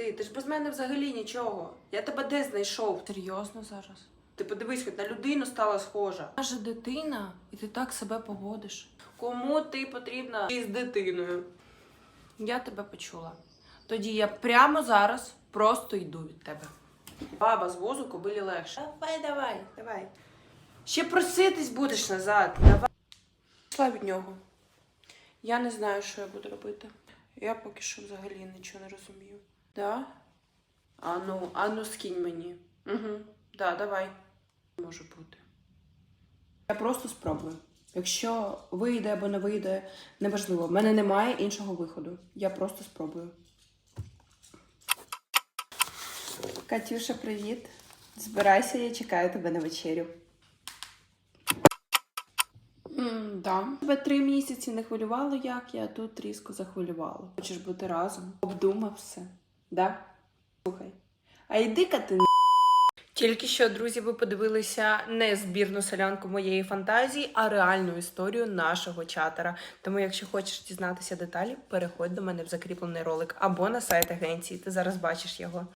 ти? Ти ж без мене взагалі нічого. Я тебе де знайшов? Серйозно зараз? Ти подивись, хоч на людину стала схожа. Я же дитина, і ти так себе поводиш. Кому ти потрібна із дитиною? Я тебе почула. Тоді я прямо зараз просто йду від тебе. Баба з возу кобилі легше. Давай, давай, давай. Ще проситись будеш назад. Давай. Пішла від нього. Я не знаю, що я буду робити. Я поки що взагалі нічого не розумію. Да? Ану, ану, скинь мені. Угу. Да, давай. Може бути. Я просто спробую. Якщо вийде або не вийде, неважливо. В мене немає іншого виходу. Я просто спробую. Катюша, привіт. Збирайся, я чекаю тебе на вечерю. Mm, да. Тебе три місяці не хвилювало, як я тут різко захвилювала. Хочеш бути разом? Обдумав все. Да? Слухай. А йди-ка ти. Тільки що, друзі, ви подивилися не збірну солянку моєї фантазії, а реальну історію нашого чатера. Тому, якщо хочеш дізнатися деталі, переходь до мене в закріплений ролик або на сайт агенції. Ти зараз бачиш його.